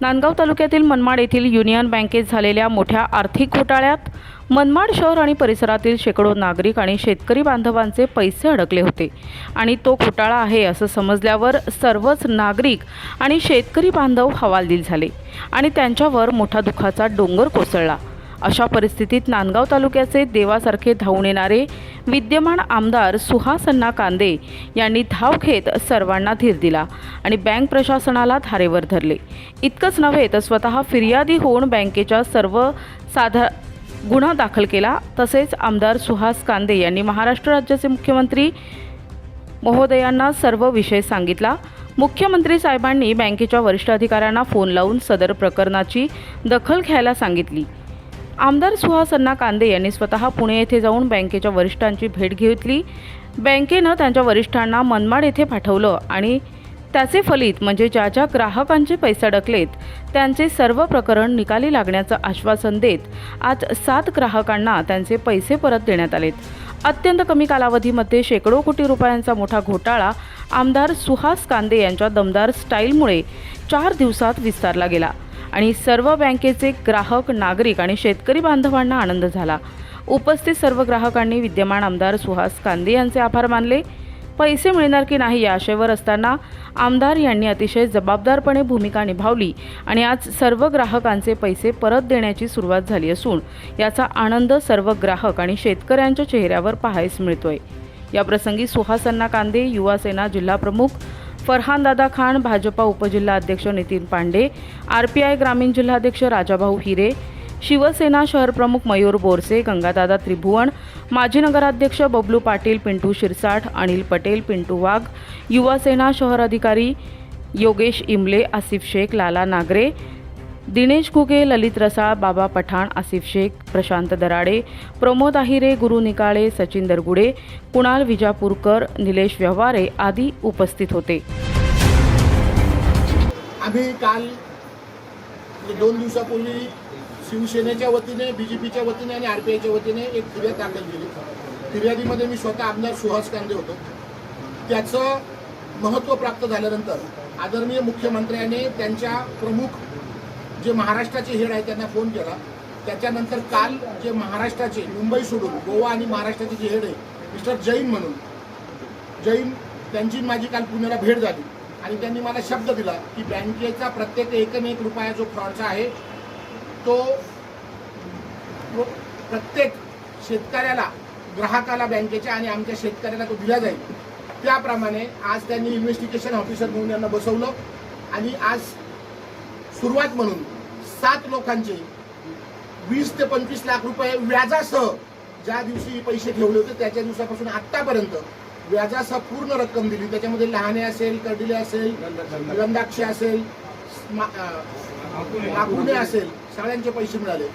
नांदगाव तालुक्यातील मनमाड येथील युनियन बँकेत झालेल्या मोठ्या आर्थिक घोटाळ्यात मनमाड शहर आणि परिसरातील शेकडो नागरिक आणि शेतकरी बांधवांचे पैसे अडकले होते आणि तो घोटाळा आहे असं समजल्यावर सर्वच नागरिक आणि शेतकरी बांधव हवालदिल झाले आणि त्यांच्यावर मोठा दुःखाचा डोंगर कोसळला. अशा परिस्थितीत नांदगाव तालुक्याचे देवासारखे धावून येणारे विद्यमान आमदार सुहासन्ना कांदे यांनी धाव घेत सर्वांना धीर दिला आणि बँक प्रशासनाला धारेवर धरले. इतकंच नव्हे तर स्वतः फिर्यादी होऊन बँकेच्या सर्व साधा गुन्हा दाखल केला. तसेच आमदार सुहास कांदे यांनी महाराष्ट्र राज्याचे मुख्यमंत्री महोदयांना सर्व विषय सांगितला. मुख्यमंत्री साहेबांनी बँकेच्या वरिष्ठ अधिकाऱ्यांना फोन लावून सदर प्रकरणाची दखल घ्यायला सांगितली. आमदार सुहासन्ना कांदे यांनी स्वतः पुणे येथे जाऊन बँकेच्या वरिष्ठांची भेट घेतली. बँकेनं त्यांच्या वरिष्ठांना मनमाड येथे पाठवलं आणि त्याचे फलित म्हणजे ज्या ज्या ग्राहकांचे पैसे अडकलेत त्यांचे सर्व प्रकरण निकाली लागण्याचं आश्वासन देत आज सात ग्राहकांना त्यांचे पैसे परत देण्यात आलेत. अत्यंत कमी कालावधीमध्ये शेकडो कोटी रुपयांचा मोठा घोटाळा आमदार सुहास कांदे यांच्या दमदार स्टाईलमुळे चार दिवसात विस्तारला गेला. आणि सर्व बँकेचे ग्राहक नागरिक आणि शेतकरी बांधवांना आनंद झाला. उपस्थित सर्व ग्राहकांनी विद्यमान आमदार सुहास कांदे यांचे आभार मानले. पैसे मिळणार की नाही या आशेवर असताना आमदार यांनी अतिशय जबाबदारपणे भूमिका निभावली आणि आज सर्व ग्राहकांचे पैसे परत देण्याची सुरुवात झाली असून याचा आनंद सर्व ग्राहक आणि शेतकऱ्यांच्या चेहऱ्यावर पाहायस मिळतोय. याप्रसंगी सुहासन्ना कांदे युवासेना जिल्हाप्रमुख फरहान दादा खान भाजपा उपजिल्हा अध्यक्ष Nitin Pande R P I ग्रामीण जिल्हाध्यक्ष राजाभाऊ हिरे शिवसेना शहरप्रमुख मयूर बोरसे गंगादादा त्रिभुवन माजी नगराध्यक्ष बबलू पाटील पिंटू शिरसाठ अनिल पटेल पिंटू वाघ युवासेना शहर अधिकारी योगेश इमले आसिफ शेख लाला नागरे दिनेश घुगे ललित रसाळ बाबा पठाण आसिफ शेख प्रशांत दराडे प्रमोद आहिरे गुरु निकाळे सचिन दरगुडे कुणाल विजापूरकर निलेश व्यवहारे आदी उपस्थित होते. आम्ही काल म्हणजे दोन दिवसापूर्वी शिवसेनेच्या वतीने बी जे पीच्या वतीने आणि आर पी आयच्या वतीने एक फिर्याद दाखल केली. फिर्यादीमध्ये मी स्वतः आमदार सुहास कांदे होतो. त्याचं महत्त्व प्राप्त झाल्यानंतर आदरणीय मुख्यमंत्र्यांनी त्यांच्या प्रमुख जे महाराष्ट्राचे हेड आहे त्यांना फोन केला. त्याच्यानंतर काल जे महाराष्ट्राचे मुंबई सोडून गोवा आणि महाराष्ट्राचे जे हेड आहे मिस्टर जैन म्हणून जैन त्यांची माझी काल पुण्याला भेट झाली. आणि त्यांनी मला शब्द दिला की बँकेचा प्रत्येक एकन एक रुपया जो फ्रॉडचा आहे तो प्रत्येक शेतकऱ्याला ग्राहकाला बँकेच्या आणि आमच्या शेतकऱ्याला तो दिला जाईल. त्याप्रमाणे आज त्यांनी इन्व्हेस्टिगेशन ऑफिसर म्हणून यांना बसवलं. आणि आज सुरुवात म्हणून सात लोकांचे वीस ते पंचवीस लाख रुपये व्याजासह ज्या दिवशी पैसे ठेवले होते त्याच्या दिवसापासून आत्तापर्यंत व्याजासह पूर्ण रक्कम दिली. त्याच्यामध्ये लहाने असेल कर्डिले असेल गंधाक्षे असेल स्मा- असेल सगळ्यांचे पैसे मिळाले.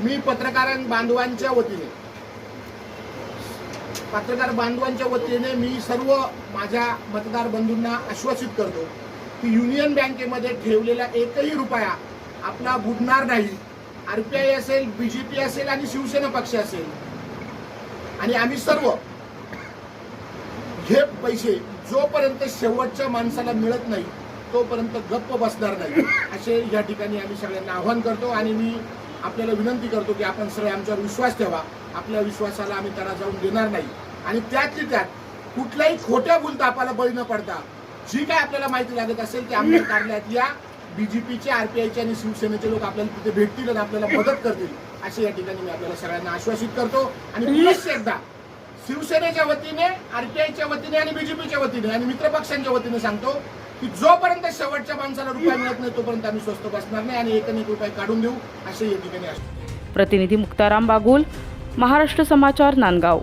मी पत्रकार बांधवांच्या वतीने पत्रकार बांधवांच्या वतीने मी सर्व माझ्या मतदार बंधूंना आश्वासित करतो की युनियन बँकेमध्ये ठेवलेला एकही रुपया आपला बुडणार नाही. आरपीआय असेल बीजेपी असेल आणि शिवसेना पक्ष असेल. आणि आम्ही सर्व हे पैसे जोपर्यंत शेवटच्या माणसाला मिळत नाही तोपर्यंत गप्प बसणार नाही. असे या ठिकाणी आम्ही सगळ्यांना आव्हान करतो आणि मी आपल्याला विनंती करतो की आपण सगळे आमच्यावर विश्वास ठेवा. आपल्या विश्वासाला आम्ही त्याला जाऊन देणार नाही. आणि त्यातली त्यात कुठल्याही खोट्या आपल्याला बळी न पडता जी काय आपल्याला माहिती लागत असेल ती आमच्या कार्यालयात या. बीजेपीचे आरपीआयचे आणि शिवसेनेचे लोक आपल्याला तिथे भेटतील आणि आपल्याला मदत करतील असे या ठिकाणी मी आपल्याला सगळ्यांना आश्वासित करतो. आणि पुनश्च एकदा शिवसेनेच्या वतीने आरपीआयच्या वतीने आणि बीजेपीच्या वतीने आणि मित्रपक्षांच्या वतीने सांगतो की जोपर्यंत शेवटच्या माणसाला रुपया मिळत नाही तोपर्यंत आम्ही स्वस्त बसणार नाही आणि एक एक रुपये काढून देऊ असे या ठिकाणी असतो प्रतिनिधी मुक्ताराम बागुल महाराष्ट्र समाचार नांदगाव.